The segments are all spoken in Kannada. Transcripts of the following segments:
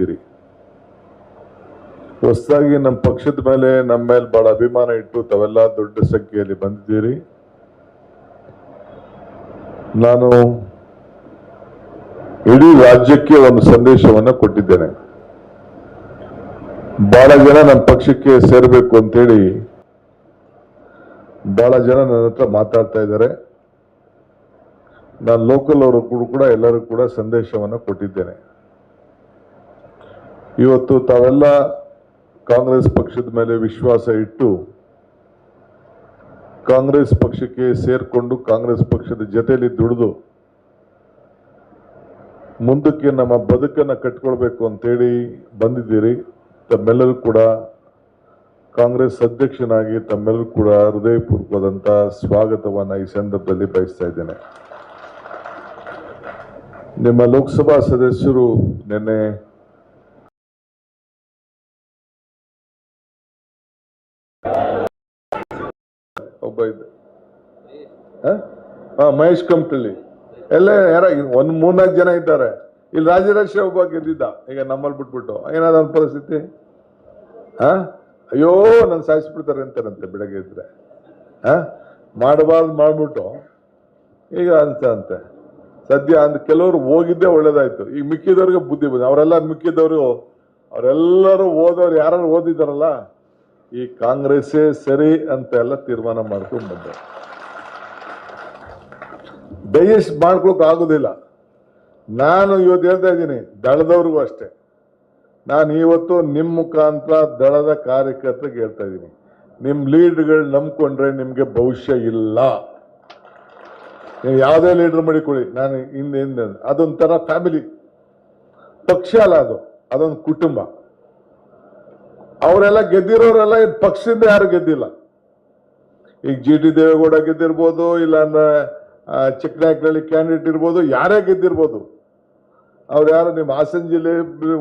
ಬಂದಿದ್ದೀರಿ ಹೊಸದಾಗಿ ನಮ್ಮ ಪಕ್ಷದ ಮೇಲೆ ನಮ್ಮ ಮೇಲೆ ಬಹಳ ಅಭಿಮಾನ ಇಟ್ಟು ತಾವೆಲ್ಲ ದೊಡ್ಡ ಸಂಖ್ಯೆಯಲ್ಲಿ ಬಂದಿದ್ದೀರಿ. ನಾನು ಇಡೀ ರಾಜ್ಯಕ್ಕೆ ಒಂದು ಸಂದೇಶವನ್ನು ಕೊಟ್ಟಿದ್ದೇನೆ. ಬಹಳ ಜನ ನಮ್ಮ ಪಕ್ಷಕ್ಕೆ ಸೇರಬೇಕು ಅಂತೇಳಿ ಬಹಳ ಜನ ನನ್ನ ಹತ್ರ ಮಾತಾಡ್ತಾ ಇದ್ದಾರೆ. ನಾನು ಲೋಕಲ್ ಅವರು ಕೂಡ ಎಲ್ಲರೂ ಕೂಡ ಸಂದೇಶವನ್ನು ಕೊಟ್ಟಿದ್ದೇನೆ. ಇವತ್ತು ತಾವೆಲ್ಲ ಕಾಂಗ್ರೆಸ್ ಪಕ್ಷದ ಮೇಲೆ ವಿಶ್ವಾಸ ಇಟ್ಟು ಕಾಂಗ್ರೆಸ್ ಪಕ್ಷಕ್ಕೆ ಸೇರಿಕೊಂಡು ಕಾಂಗ್ರೆಸ್ ಪಕ್ಷದ ಜೊತೆಯಲ್ಲಿ ದುಡಿದು ಮುಂದಕ್ಕೆ ನಮ್ಮ ಬದುಕನ್ನು ಕಟ್ಕೊಳ್ಬೇಕು ಅಂತೇಳಿ ಬಂದಿದ್ದೀರಿ. ತಮ್ಮೆಲ್ಲರೂ ಕೂಡ ಕಾಂಗ್ರೆಸ್ ಅಧ್ಯಕ್ಷನಾಗಿ ತಮ್ಮೆಲ್ಲರೂ ಕೂಡ ಹೃದಯಪೂರ್ವಕವಾದಂಥ ಸ್ವಾಗತವನ್ನ ಈ ಸಂದರ್ಭದಲ್ಲಿ ಬಯಸ್ತಾ ಇದ್ದೇನೆ. ನಿಮ್ಮ ಲೋಕಸಭಾ ಸದಸ್ಯರು ನಿನ್ನೆ ಒಬ್ಬ ಇದ್ದ. ಮಹೇಶ್ ಕಮ್ಟಳ್ಳಿ ಎಲ್ಲ ಯಾರ, ಒಂದ್ ಮೂರ್ನಾಲ್ಕು ಜನ ಇದ್ದಾರೆ. ಇಲ್ಲಿ ರಾಜರಾಜೇಶ್ವರಿ ಒಬ್ಬ ಗೆದ್ದಿದ್ದ. ಈಗ ನಮ್ಮಲ್ಲಿ ಬಿಟ್ಬಿಟ್ಟು. ಏನಾದ ಪರಿಸ್ಥಿತಿ? ಹಾ? ಅಯ್ಯೋ, ನನ್ ಸಾಯಿಸ್ಬಿಡ್ತಾರೆ ಅಂತಾರಂತೆ ಬೆಳಗ್ಗೆ ಇದ್ರೆ ಹಾ? ಮಾಡಬಾರ್ದು ಮಾಡ್ಬಿಟ್ಟು. ಈಗ ಅಂತ ಅಂತೆ. ಸದ್ಯ ಅಂದ್ರೆ ಕೆಲವರು ಹೋಗಿದ್ದೇ ಒಳ್ಳೇದಾಯ್ತು. ಈಗ ಮಿಕ್ಕಿದವ್ರಿಗೆ ಬುದ್ಧಿ ಬಂದ ಅವರೆಲ್ಲ ಮಿಕ್ಕಿದವರು, ಅವರೆಲ್ಲರೂ ಓದೋರು ಯಾರು ಓದಿದಾರಲ್ಲ ಈ ಕಾಂಗ್ರೆಸ್ಸೇ ಸರಿ ಅಂತ ಎಲ್ಲ ತೀರ್ಮಾನ ಮಾಡ್ಕೊಂಡು ಬಂದೆ. ಡೈಜೆಸ್ಟ್ ಮಾಡ್ಕೊಳಕ್ ಆಗುದಿಲ್ಲ. ನಾನು ಇವತ್ತು ಹೇಳ್ತಾ ಇದ್ದೀನಿ, ದಳದವ್ರಿಗೂ ಅಷ್ಟೇ. ನಾನು ಇವತ್ತು ನಿಮ್ಮ ಮುಖಾಂತರ ದಳದ ಕಾರ್ಯಕರ್ತರಿಗೆ ಹೇಳ್ತಾ ಇದ್ದೀನಿ ನಿಮ್ಮ ಲೀಡ್ಗಳು ನಂಬ್ಕೊಂಡ್ರೆ ನಿಮ್ಗೆ ಭವಿಷ್ಯ ಇಲ್ಲ. ನೀವು ಯಾವುದೇ ಲೀಡರ್ ಮಾಡಿಕೊಳ್ಳಿ, ನಾನು ಹಿಂದೆ ಹಿಂದೆ ಅದೊಂಥರ ಫ್ಯಾಮಿಲಿ. ಪಕ್ಷ ಅಲ್ಲ ಅದು, ಅದೊಂದು ಕುಟುಂಬ. ಅವರೆಲ್ಲ ಗೆದ್ದಿರೋರೆಲ್ಲ ಪಕ್ಷದಿಂದ ಯಾರು ಗೆದ್ದಿಲ್ಲ. ಈಗ ಜಿ ಟಿ ದೇವೇಗೌಡ ಗೆದ್ದಿರ್ಬೋದು ಇಲ್ಲ ಚಿಕ್ಕನಾಯಕನಹಳ್ಳಿ ಕ್ಯಾಂಡಿಡೇಟ್ ಇರ್ಬೋದು, ಯಾರೇ ಗೆದ್ದಿರ್ಬೋದು. ಅವ್ರು ಯಾರು ನಿಮ್ಮ ಹಾಸನ ಜಿಲ್ಲೆ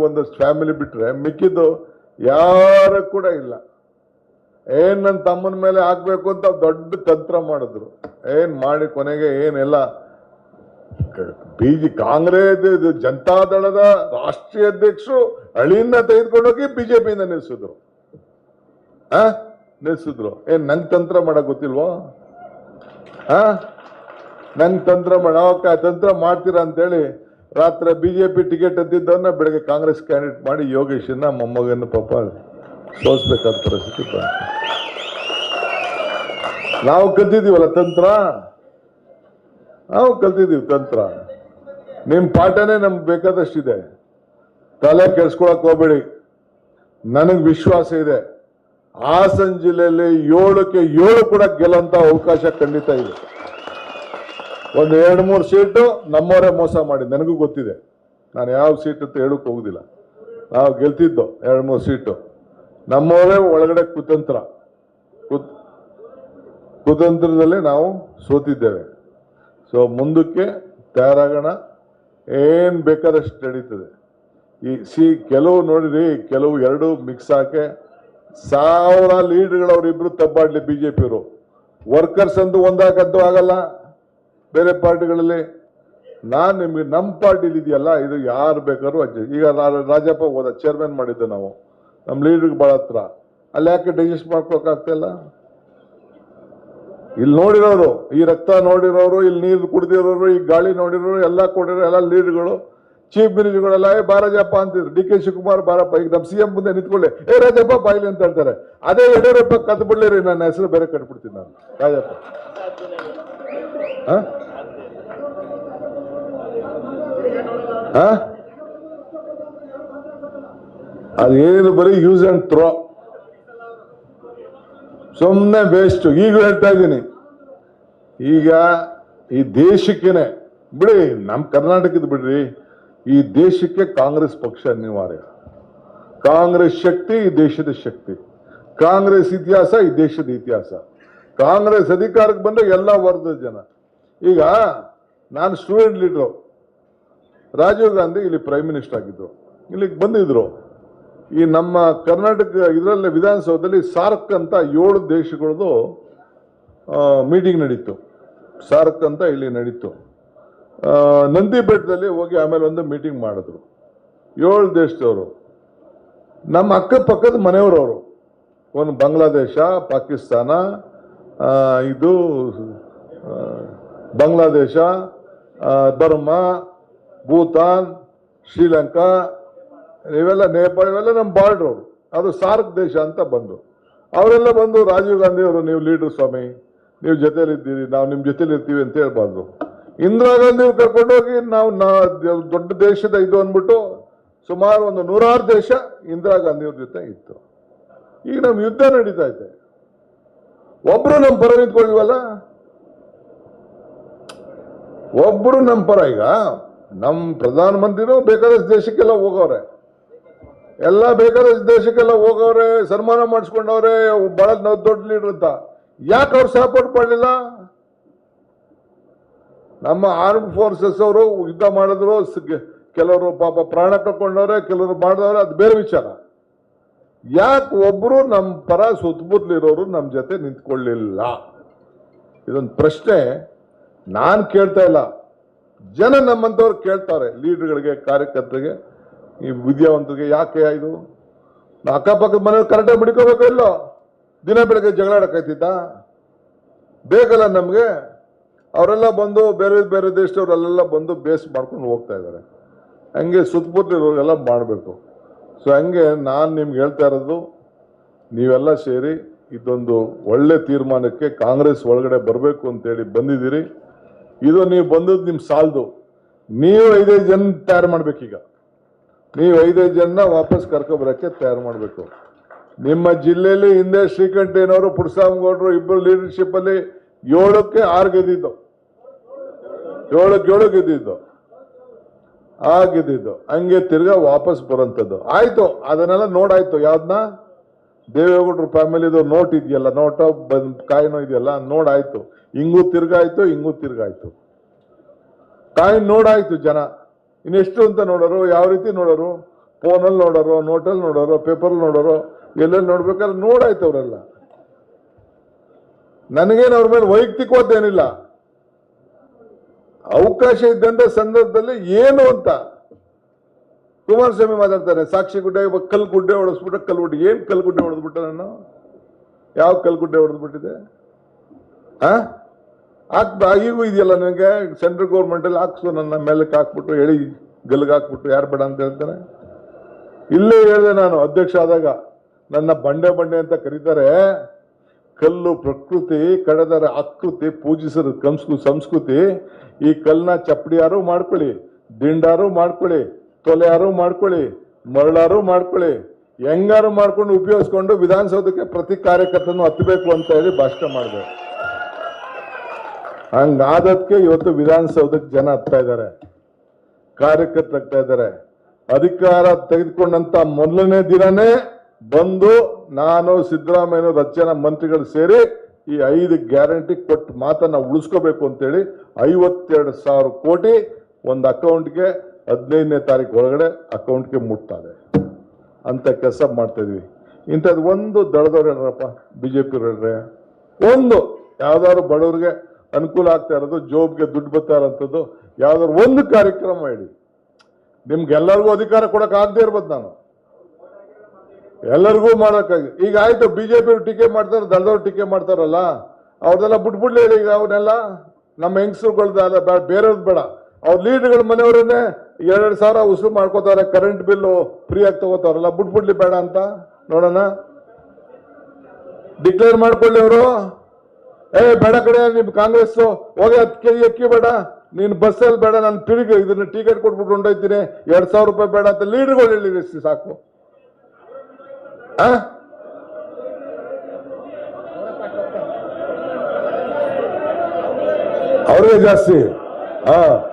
ಒಂದಷ್ಟು ಫ್ಯಾಮಿಲಿ ಬಿಟ್ರೆ ಮಿಕ್ಕಿದ್ದು ಯಾರು ಕೂಡ ಇಲ್ಲ. ಏನ್ ನನ್ನ ತಮ್ಮನ ಮೇಲೆ ಹಾಕಬೇಕು ಅಂತ ದೊಡ್ಡ ತಂತ್ರ ಮಾಡಿದ್ರು. ಏನ್ ಮಾಡಿ ಕೊನೆಗೆ ಏನೆಲ್ಲ? ಬಿಜಿ ಕಾಂಗ್ರೆಸ್, ಇದು ಜನತಾದಳದ ರಾಷ್ಟ್ರೀಯ ಅಧ್ಯಕ್ಷರು ಅಳಿಯನ್ನ ತೆಗೆದುಕೊಂಡೋಗಿ ಬಿಜೆಪಿಯಿಂದ ನಿಲ್ಲಿಸಿದ್ರು ಆ? ನಿಲ್ಲಿಸಿದ್ರು ಏನ್ ನಂಗ್ ತಂತ್ರ ಮಾಡಕ್ ಗೊತ್ತಿಲ್ವೋ? ಆ? ನಂಗ್ ತಂತ್ರ ಮಾಡ ಅವಕ್ಕ ತಂತ್ರ ಮಾಡ್ತೀರಾ ಅಂತೇಳಿ ರಾತ್ರಿ ಬಿಜೆಪಿ ಟಿಕೆಟ್ ಅಂತಿದ್ದವನ್ನ ಬೆಳಗ್ಗೆ ಕಾಂಗ್ರೆಸ್ ಕ್ಯಾಂಡಿಡೇಟ್ ಮಾಡಿ ಯೋಗೇಶನ್ನ ಮೊಮ್ಮಗನ ಪಾಪ ಸೋಲ್ಸ್ಬೇಕಾದ ಪರಿಸ್ಥಿತಿ ನಾವು ಕಲ್ತಿದ್ದೀವಲ್ಲ ತಂತ್ರ? ನಾವು ಕಲ್ತಿದ್ದೀವಿ ತಂತ್ರ. ನಿಮ್ಮ ಪಾಠನೇ ನಮ್ಗೆ ಬೇಕಾದಷ್ಟಿದೆ. ತಲೆ ಕೆಡ್ಸ್ಕೊಳಕ್ ಹೋಗ್ಬೇಡಿ. ನನಗ್ ವಿಶ್ವಾಸ ಇದೆ. ಹಾಸನ ಜಿಲ್ಲೆಯಲ್ಲಿ ಏಳಕ್ಕೆ ಏಳು ಕೂಡ ಗೆಲ್ಲಂತ ಅವಕಾಶ ಖಂಡಿತ ಇದೆ. ಒಂದು ಎರಡು ಮೂರು ಸೀಟು ನಮ್ಮವರೇ ಮೋಸ ಮಾಡಿ, ನನಗೂ ಗೊತ್ತಿದೆ. ನಾನು ಯಾವ ಸೀಟ್ ಅಂತ ಹೇಳಕ್ ಹೋಗುದಿಲ್ಲ. ನಾವು ಗೆಲ್ತಿದ್ದು ಎರಡು ಮೂರು ಸೀಟು. ನಮ್ಮವರೇ ಒಳಗಡೆ ಕುತಂತ್ರ. ಕುತ್, ಕುತಂತ್ರದಲ್ಲಿ ನಾವು ಸೋತಿದ್ದೇವೆ. ಸೊ ಮುಂದಕ್ಕೆ ತಯಾರಾಗೋಣ ಏನ್ ಬೇಕಾದಷ್ಟು ನಡೀತದೆ. ಈ ಸಿ ಕೆಲವು ನೋಡಿರಿ, ಕೆಲವು ಎರಡು ಮಿಕ್ಸ್ ಹಾಕಿ ಸಾವಿರ ಲೀಡ್ಗಳು ಅವರಿಬ್ರು ತಬ್ಬಾಡ್ಲಿ ಬಿಜೆಪಿಯವರು ವರ್ಕರ್ಸ್ ಅಂತೂ ಒಂದಾಗದ್ದು ಆಗಲ್ಲ ಬೇರೆ ಪಾರ್ಟಿಗಳಲ್ಲಿ. ನಾನು ನಿಮಗೆ ನಮ್ಮ ಪಾರ್ಟಿಲಿ ಇದೆಯಲ್ಲ, ಇದು ಯಾರು ಬೇಕಾದ್ರೂ ಅಜ್ಜಿ ಈಗ ರಾಜಪ್ಪ ಹೋದ ಚೇರ್ಮನ್ ಮಾಡಿದ್ದೆ ನಾವು. ನಮ್ಮ ಲೀಡರ್ಗೆ ಭಾಳ ಹತ್ರ. ಅಲ್ಲಿ ಯಾಕೆ ಡೈಜೆಸ್ಟ್ ಮಾಡ್ಕೊಳಕ್ ಆಗ್ತಿಲ್ಲ ಇಲ್ಲಿ ನೋಡಿರೋರು, ಈ ರಕ್ತ ನೋಡಿರೋರು ಇಲ್ಲಿ ನೀರು ಕುಡಿದಿರೋರು, ಈ ಗಾಳಿ ನೋಡಿರೋರು, ಎಲ್ಲ ಕೊಡಿರೋ ಎಲ್ಲ ಲೀಡರ್ಗಳು ಚೀಫ್ ಮಿನಿಸ್ಟರ್ಗಳೆಲ್ಲ ಏ, ಬಾರಾಜಪ್ಪ ಅಂತಿದ್ರು. ಡಿ ಕೆ ಶಿವಕುಮಾರ್, ಬಾರಪ್ಪ, ಈಗ ನಮ್ಮ ಸಿ ಎಂ ಮುಂದೆ ನಿಂತ್ಕೊಳ್ಳಿ. ಏ, ರಾಜಪ್ಪ, ಬಾಯ್ಲಿ ಅಂತ ಹೇಳ್ತಾರೆ. ಅದೇ ಯಡಿಯೂರಪ್ಪ ಕದ್ದು ಬಿಡ್ಲಿರಿ, ನನ್ನ ಹೆಸರು ಬೇರೆ ಕಟ್ಬಿಡ್ತೀನಿ ನಾನು. ರಾಜಪ್ಪ? ಅದೇನು ಬರೀ ಯೂಸ್ ಅಂಡ್ ಥ್ರೋ ಸುಮ್ಮನೆ ಬೇಸ್ಟ್ ಈಗ ಹೇಳ್ತಾ ಇದ್ದೀನಿ. ಈಗ ಈ ದೇಶಕ್ಕೇನೆ. ಬಿಡಿ ನಮ್ಮ ಕರ್ನಾಟಕದ ಬಿಡ್ರಿ. ಈ ದೇಶಕ್ಕೆ ಕಾಂಗ್ರೆಸ್ ಪಕ್ಷ ಅನಿವಾರ್ಯ. ಕಾಂಗ್ರೆಸ್ ಶಕ್ತಿ, ಈ ದೇಶದ ಶಕ್ತಿ. ಕಾಂಗ್ರೆಸ್ ಇತಿಹಾಸ, ಈ ದೇಶದ ಇತಿಹಾಸ. ಕಾಂಗ್ರೆಸ್ ಅಧಿಕಾರಕ್ಕೆ ಬಂದ ಎಲ್ಲ ವರ್ಗದ ಜನ. ಈಗ ನಾನು ಸ್ಟೂಡೆಂಟ್ ಲೀಡ್ರು. ರಾಜೀವ್ ಗಾಂಧಿ ಇಲ್ಲಿ ಪ್ರೈಮ್ ಮಿನಿಸ್ಟರ್ ಆಗಿದ್ರು. ಇಲ್ಲಿಗೆ ಬಂದಿದ್ರು. ಈ ನಮ್ಮ ಕರ್ನಾಟಕ, ಇದರಲ್ಲೇ ವಿಧಾನಸೌಧದಲ್ಲಿ ಸಾರ್ಕ್ ಅಂತ ಏಳು ದೇಶಗಳದ್ದು ಮೀಟಿಂಗ್ ನಡೀತು. ಸಾರ್ಕ್ ಅಂತ ಇಲ್ಲಿ ನಡೀತು. ನಂದಿ ಬೆಟ್ಟದಲ್ಲಿ ಹೋಗಿ ಆಮೇಲೆ ಒಂದು ಮೀಟಿಂಗ್ ಮಾಡಿದ್ರು. ಏಳು ದೇಶದವರು. ನಮ್ಮ ಅಕ್ಕಪಕ್ಕದ ಮನೆಯವರವರು. ಒಂದು ಬಾಂಗ್ಲಾದೇಶ, ಪಾಕಿಸ್ತಾನ ಇದು ಬಾಂಗ್ಲಾದೇಶ ಬರ್ಮಾ, ಭೂತಾನ್, ಶ್ರೀಲಂಕಾ, ಇವೆಲ್ಲ ನೇಪಾಳ, ಇವೆಲ್ಲ ನಮ್ಮ ಬಾರ್ಡ್ರ್ ಅದು ಸಾರ್ಕ್ ದೇಶ ಅಂತ ಬಂದರು ಅವರೆಲ್ಲ ಬಂದು ರಾಜೀವ್ ಗಾಂಧಿ ಅವರು ನೀವು ಲೀಡರ್ ಸ್ವಾಮಿ, ನೀವು ಜೊತೆಲಿದ್ದೀರಿ ನಾವು ನಿಮ್ಮ ಜೊತೇಲಿ ಇರ್ತೀವಿ ಅಂತ ಹೇಳ್ಬಾರ್ದು. ಇಂದಿರಾ ಗಾಂಧಿ ಕರ್ಕೊಂಡೋಗಿ ನಾವು ದೊಡ್ಡ ದೇಶದ ಇದು ಅಂದ್ಬಿಟ್ಟು ಸುಮಾರು ಒಂದು ನೂರಾರು ದೇಶ ಇಂದಿರಾ ಗಾಂಧಿಯವ್ರ ಜೊತೆ ಇತ್ತು. ಈಗ ನಮ್ಮ ಯುದ್ಧ ನಡೀತಾ ಇದೆ. ಒಬ್ರು ನಮ್ಮ ಪರ ನಿಂತ್ಕೊಳ್ಳಿವಲ್ಲ ಒಬ್ರು ನಮ್ಮ ಪರ ಈಗ ನಮ್ಮ ಪ್ರಧಾನಮಂತ್ರಿನೂ ಬೇಕಾದಷ್ಟು ದೇಶಕ್ಕೆಲ್ಲ ಹೋಗವ್ರೆ. ಎಲ್ಲ ಬೇಕಾದಷ್ಟು ದೇಶಕ್ಕೆಲ್ಲ ಹೋಗವ್ರೆ, ಸನ್ಮಾನ ಮಾಡಿಸ್ಕೊಂಡವ್ರೆ ಬಹಳ ದೊಡ್ಡ ಲೀಡರ್ ಅಂತ. ಯಾಕೆ ಅವ್ರು ಸಪೋರ್ಟ್ ಮಾಡಲಿಲ್ಲ? ನಮ್ಮ ಆರ್ಮ್ ಫೋರ್ಸಸ್ ಅವರು ಯುದ್ಧ ಮಾಡಿದ್ರು ಕೆಲವರು ಪಾಪ ಪ್ರಾಣ ಕಳ್ಕೊಂಡವ್ರೆ, ಕೆಲವರು ಮಾಡಿದವ್ರೆ, ಅದು ಬೇರೆ ವಿಚಾರ. ಯಾಕೆ ಒಬ್ರು ನಮ್ಮ ಪರ ಸುತ್ತಮುತ್ತಲಿರೋರು ನಮ್ಮ ಜೊತೆ ನಿಂತ್ಕೊಳ್ಳಿಲ್ಲ? ಇದೊಂದು ಪ್ರಶ್ನೆ. ನಾನು ಕೇಳ್ತಾ ಇಲ್ಲ. ಜನ ನಮ್ಮಂಥವ್ರು ಕೇಳ್ತಾರೆ, ಲೀಡರ್ಗಳಿಗೆ, ಕಾರ್ಯಕರ್ತರಿಗೆ, ಈ ವಿದ್ಯಾವಂತರಿಗೆ, ಯಾಕೆ ಇದು? ಅಕ್ಕಪಕ್ಕದ ಮನೆಯವ್ರು ಕರೆಕ್ಟಾಗಿ ಬಿಡ್ಕೋಬೇಕು ಇಲ್ಲೋ? ದಿನ ಬೆಳಗ್ಗೆ ಜಗಳಾಡಕ್ಕಾಯ್ತಿದ್ದ ಬೇಕಲ್ಲ ನಮಗೆ? ಅವರೆಲ್ಲ ಬಂದು ಬೇರೆ ಬೇರೆ ದೇಶದವ್ರು ಅಲ್ಲೆಲ್ಲ ಬಂದು ಬೇಸ್ ಮಾಡ್ಕೊಂಡು ಹೋಗ್ತಾ ಇದ್ದಾರೆ. ಹಂಗೆ ಸುತ್ತಮುತ್ತಲಿರೋರೆಲ್ಲ ಮಾಡಬೇಕು. ಸೊ ಹಂಗೆ ನಾನು ನಿಮ್ಗೆ ಹೇಳ್ತಾ ಇರೋದು, ನೀವೆಲ್ಲ ಸೇರಿ ಇದೊಂದು ಒಳ್ಳೆ ತೀರ್ಮಾನಕ್ಕೆ ಕಾಂಗ್ರೆಸ್ ಒಳಗಡೆ ಬರಬೇಕು ಅಂತೇಳಿ ಬಂದಿದ್ದೀರಿ. ಇದು ನೀವು ಬಂದದ್ದು ನಿಮ್ಮ ಸಾಲದು. ನೀವು ಐದೈದು ಜನ ತಯಾರು ಮಾಡಬೇಕೀಗ. ನೀವು ಐದೈದು ಜನ ವಾಪಸ್ ಕರ್ಕೊಬರೋಕ್ಕೆ ತಯಾರು ಮಾಡಬೇಕು. ನಿಮ್ಮ ಜಿಲ್ಲೆಯಲ್ಲಿ ಹಿಂದೆ ಶ್ರೀಕಂಠಯ್ಯನವರು ಪುಟ್ಸಾಮಗೌಡರು ಇಬ್ಬರು ಲೀಡರ್ಶಿಪ್ ಅಲ್ಲಿ ಏಳಕ್ಕೆ ಆರು ಗೆದ್ದಿದ್ದು. ಏಳಕ್ಕೆ ಏಳು ಗೆದ್ದಿದ್ದು. ಆ ಗೆದ್ದಿದ್ದು. ಹಂಗೆ ತಿರ್ಗಾ ವಾಪಸ್ ಬರೋಂಥದ್ದು. ಆಯ್ತು, ಅದನ್ನೆಲ್ಲ ನೋಡಾಯ್ತು. ಯಾವ್ದನ್ನ ದೇವೇಗೌಡರು ಫ್ಯಾಮಿಲಿದು ನೋಟ್ ಇದೆಯಲ್ಲ, ನೋಟ ಬಂದ್ ಕಾಯಿನೋ ಇದೆಯಲ್ಲ, ನೋಡಾಯ್ತು. ಹಿಂಗೂ ತಿರ್ಗಾಯ್ತು ಹಿಂಗೂ ತಿರ್ಗಾಯ್ತು. ಕಾಯಿನ್ ನೋಡಾಯ್ತು ಜನ. ಇನ್ನೆಷ್ಟು ಅಂತ ನೋಡೋರು? ಯಾವ ರೀತಿ ನೋಡೋರು? ಫೋನಲ್ಲಿ ನೋಡೋರು, ನೋಟಲ್ಲಿ ನೋಡೋರು ಪೇಪರ್ ನೋಡೋರು? ಎಲ್ಲೆಲ್ಲಿ ನೋಡ್ಬೇಕಾದ್ರೆ ನೋಡಾಯ್ತು ಅವರೆಲ್ಲ. ನನಗೇನು ಅವ್ರ ಮೇಲೆ ವೈಯಕ್ತಿಕವಾದೇನಿಲ್ಲ ಅವಕಾಶ ಇದ್ದಂತ ಸಂದರ್ಭದಲ್ಲಿ ಏನು ಅಂತ ಕುಮಾರಸ್ವಾಮಿ ಮಾತಾಡ್ತಾರೆ. ಸಾಕ್ಷಿ ಗುಡ್ಡೆ ಕಲ್ ಗುಡ್ಡೆ ಹೊಡೆಸ್ಬಿಟ್ಟು ಕಲ್ ಗುಡ್ಡೆ ಏನ್ ಕಲ್ ಗುಡ್ಡೆ ಹೊಡೆದ್ಬಿಟ್ಟೆ ನಾನು? ಯಾವ ಕಲ್ ಗುಡ್ಡೆ ಹೊಡೆದ್ಬಿಟ್ಟಿದೆ ಹಾಕ್ ಈಗೂ ಇದೆಯಲ್ಲ ನನಗೆ? ಸೆಂಟ್ರಲ್ ಗೌರ್ಮೆಂಟಲ್ಲಿ ಹಾಕ್ಸು, ನನ್ನ ಮೇಲಕ್ಕೆ ಹಾಕ್ಬಿಟ್ಟು ಹೇಳಿ, ಗಲ್ಗೆ ಹಾಕ್ಬಿಟ್ಟು ಯಾರು ಬೇಡ ಅಂತ ಹೇಳ್ತಾರೆ? ಇಲ್ಲೇ ಹೇಳಿದೆ ನಾನು, ಅಧ್ಯಕ್ಷ ಆದಾಗ. ನನ್ನ ಬಂಡೆ ಬಂಡೆ ಅಂತ ಕರೀತಾರೆ. ಕಲ್ಲು ಪ್ರಕೃತಿ, ಕಡದರ ಆಕೃತಿ, ಪೂಜಿಸಿದ ಕಂಸ್ಕು ಸಂಸ್ಕೃತಿ, ಈ ಕಲ್ಲನ್ನ ಚಪ್ಪಡಿಯಾರು ಮಾಡ್ಕೊಳ್ಳಿ, ದಿಂಡಾರು ಮಾಡ್ಕೊಳ್ಳಿ, ತೊಲೆಯಾರು ಮಾಡ್ಕೊಳ್ಳಿ, ಮರಳಾರು ಮಾಡ್ಕೊಳ್ಳಿ, ಹೆಂಗಾರು ಮಾಡ್ಕೊಂಡು ಉಪಯೋಗಿಸ್ಕೊಂಡು ವಿಧಾನಸೌಧಕ್ಕೆ ಪ್ರತಿ ಕಾರ್ಯಕರ್ತನು ಹತ್ತಬೇಕು ಅಂತ ಹೇಳಿ ಭಾಷಣ ಮಾಡಿದೆ. ಹಂಗಾದಕ್ಕೆ ಇವತ್ತು ವಿಧಾನಸೌಧಕ್ಕೆ ಜನ ಹತ್ತಾ ಇದ್ದಾರೆ ಕಾರ್ಯಕರ್ತ ಆಗ್ತಾ ಇದ್ದಾರೆ. ಅಧಿಕಾರ ತೆಗೆದುಕೊಂಡಂತ ಮೊದಲನೇ ದಿನನೇ ಬಂದು ನಾನು ಸಿದ್ದರಾಮಯ್ಯ ಹತ್ತು ಮಂತ್ರಿಗಳು ಸೇರಿ ಈ ಐದು ಗ್ಯಾರಂಟಿ ಕೊಟ್ಟು ಮಾತನ್ನ ಉಳಿಸ್ಕೋಬೇಕು ಅಂತೇಳಿ ಐವತ್ತೆರಡು ಸಾವಿರ ಕೋಟಿ ಒಂದು ಅಕೌಂಟ್ಗೆ ಹದಿನೈದನೇ ತಾರೀಕು ಒಳಗಡೆ ಅಕೌಂಟ್ಗೆ ಮುಟ್ತಾರೆ ಅಂತ ಕೆಲಸ ಮಾಡ್ತಾ ಇದ್ವಿ. ಇಂಥದ್ದು ಒಂದು ದಳದವ್ರು ಹೇಳ್ರಪ್ಪ ಬಿಜೆಪಿ ಹೇಳ್ರೆ ಒಂದು. ಯಾವ್ದಾದ್ರು ಬಡವ್ರಿಗೆ ಅನುಕೂಲ ಆಗ್ತಾ ಇರೋದು, ಜೋಬ್ಗೆ ದುಡ್ಡು ಬರ್ತಾ ಇರೋಂಥದ್ದು, ಯಾವ್ದಾದ್ರು ಒಂದು ಕಾರ್ಯಕ್ರಮ ಹೇಳಿ ನಿಮ್ಗೆಲ್ಲರಿಗೂ ಅಧಿಕಾರ ಕೊಡೋಕೆ ಆಗದೆ ಇರ್ಬೋದು ನಾನು. ಎಲ್ಲರಿಗೂ ಮಾಡೋಕ್ಕಾಗಿ ಈಗ ಆಯ್ತು ಬಿಜೆಪಿ ಟೀಕೆ ಮಾಡ್ತಾರೆ, ದಳದವ್ರು ಟೀಕೆ ಮಾಡ್ತಾರಲ್ಲ, ಅವ್ರದೆಲ್ಲ ಬಿಟ್ಬಿಡ್ಲಿ ಈಗ ಅವನ್ನೆಲ್ಲ ನಮ್ಮ ಹೆಂಗಸ್ರುಗಳ್ದಲ್ಲ ಬೇಡ ಬೇಡ. ಅವ್ರ ಲೀಡರ್ಗಳ ಮನೆಯವರನ್ನೇ ಎರಡೆರಡು ಸಾವಿರ ಉಸಿರು ಮಾಡ್ಕೋತಾರೆ ಕರೆಂಟ್ ಬಿಲ್ಲು ಫ್ರೀ ಆಗಿ ತಗೋತಾರಲ್ಲ ಬಿಟ್ಬಿಡ್ಲಿ ಬೇಡ ಅಂತ. ನೋಡೋಣ. ಡಿಕ್ಲೇರ್ ಮಾಡ್ಕೊಳ್ಳಿ ಅವರು. ಏ, ಬೇಡ ಕಡೆ ನಿಮ್ ಕಾಂಗ್ರೆಸ್ ಹೋಗಿ ಹತ್ತು ಅಕ್ಕಿ ಬೇಡ. ನೀನು ಬಸ್ಸಲ್ಲಿ ಬೇಡ, ನಾನು ತಿರುಗಿ ಇದನ್ನ ಟಿಕೆಟ್ ಕೊಟ್ಬಿಟ್ಟು ಹೊಂಡೋಯ್ತೀನಿ. ಎರಡು ಸಾವಿರ ರೂಪಾಯಿ ಬೇಡ ಅಂತ ಲೀಡರ್ಗಳು ಹೇಳಿ ಸಾಕು. ಅವ್ರಿಗೆ ಜಾಸ್ತಿ. ಹಾ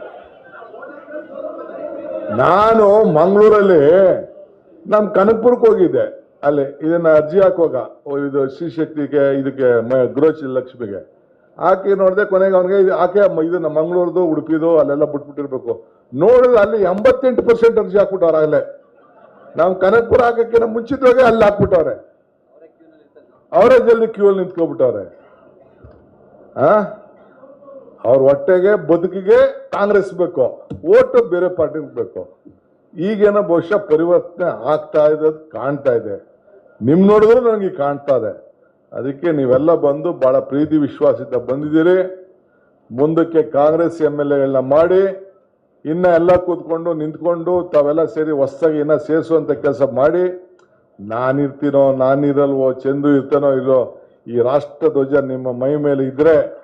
ನಾನು ಮಂಗಳೂರಲ್ಲಿ ನಮ್ ಕನಕಪುರಕ್ಕೆ ಹೋಗಿದ್ದೆ. ಅಲ್ಲಿ ಇದನ್ನ ಅರ್ಜಿ ಹಾಕುವಾಗ. ಇದು ಶ್ರೀಶಕ್ತಿಗೆ ಇದಕ್ಕೆ, ಮ- ಗೃಹ ಲಕ್ಷ್ಮಿಗೆ. ಹಾಕಿ ನೋಡಿದೆ ಕೊನೆಗೆ ಅವನಿಗೆ ಅಮ್ಮ ಇದನ್ನ ಮಂಗಳೂರದು, ಉಡುಪಿದು, ಅಲ್ಲೆಲ್ಲ ಬಿಟ್ಬಿಟ್ಟಿರ್ಬೇಕು. ನೋಡಿದ್ರೆ ಅಲ್ಲಿ ಎಂಬತ್ತೆಂಟು ಪರ್ಸೆಂಟ್ ಅರ್ಜಿ ಹಾಕ್ಬಿಟ್ಟು ಅಲ್ಲೇ. ನಾವು ಕನಕ್ಪುರ ಹಾಕಕ್ಕಿಂತ ಮುಂಚಿತವಾಗಿ ಅಲ್ಲಿ ಹಾಕ್ಬಿಟ್ಟವ್ರೆ. ಅವರೇ ಜಲ್ದಿ ಕ್ಯೂ ಅಲ್ಲಿ ನಿಂತ್ಕೊಬಿಟ್ಟವ್ರೆ. ಆ? ಅವ್ರ ಹೊಟ್ಟೆಗೆ ಬದುಕಿಗೆ ಕಾಂಗ್ರೆಸ್ ಬೇಕು. ಓಟು ಬೇರೆ ಪಾರ್ಟಿಗೆ ಬೇಕು. ಈಗೇನೋ ಬಹುಶಃ ಪರಿವರ್ತನೆ ಆಗ್ತಾ ಇದೆ, ಕಾಣ್ತಾ ಇದೆ. ನಿಮ್ ನೋಡಿದ್ರು ನನಗೆ ಕಾಣ್ತಾ ಇದೆ. ಅದಕ್ಕೆ ನೀವೆಲ್ಲ ಬಂದು ಬಹಳ ಪ್ರೀತಿ ವಿಶ್ವಾಸದಿಂದ ಬಂದಿದ್ದೀರಿ. ಮುಂದಕ್ಕೆ ಕಾಂಗ್ರೆಸ್ ಎಂ ಎಲ್ ಎಲ್ಲ ಮಾಡಿ ಇನ್ನ ಎಲ್ಲ ಕೂತ್ಕೊಂಡು ನಿಂತ್ಕೊಂಡು ತಾವೆಲ್ಲ ಸೇರಿ ಹೊಸ್ದಾಗಿ ಇನ್ನ ಸೇರಿಸುವಂತ ಕೆಲಸ ಮಾಡಿ, ನಾನಿರ್ತೀನೋ, ನಾನಿರಲ್ವೋ ಚಂದು ಇರ್ತಾನೋ ಇರೋ ಈ ರಾಷ್ಟ್ರ ಧ್ವಜ ನಿಮ್ಮ ಮೈ ಮೇಲೆ ಇದ್ರೆ,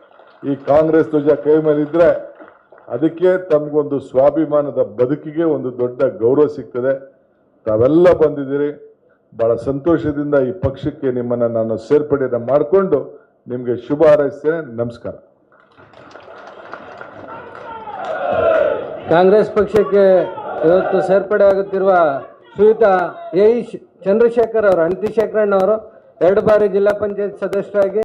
ಈ ಕಾಂಗ್ರೆಸ್ ಧ್ವಜ ಕೈ ಮೇಲೆ ಇದ್ರೆ, ಅದಕ್ಕೆ ತಮಗೊಂದು ಸ್ವಾಭಿಮಾನದ ಬದುಕಿಗೆ ಒಂದು ದೊಡ್ಡ ಗೌರವ ಸಿಗ್ತದೆ. ತಾವೆಲ್ಲ ಬಂದಿದ್ದೀರಿ. ಬಹಳ ಸಂತೋಷದಿಂದ ಈ ಪಕ್ಷಕ್ಕೆ ನಿಮ್ಮನ್ನು ನಾನು ಸೇರ್ಪಡೆಯನ್ನು ಮಾಡಿಕೊಂಡು ನಿಮಗೆ ಶುಭ ಹಾರೈಸ್ತೇನೆ. ನಮಸ್ಕಾರ. ಕಾಂಗ್ರೆಸ್ ಪಕ್ಷಕ್ಕೆ ಇವತ್ತು ಸೇರ್ಪಡೆ ಆಗುತ್ತಿರುವ ಶ್ರೀಯುತ ಎ ಚಂದ್ರಶೇಖರ್ ಅವರು ಅಂತಿಶೇಖರಣ್ಣ ಅವರು, ಎರಡು ಬಾರಿ ಜಿಲ್ಲಾ ಪಂಚಾಯತ್ ಸದಸ್ಯರಾಗಿ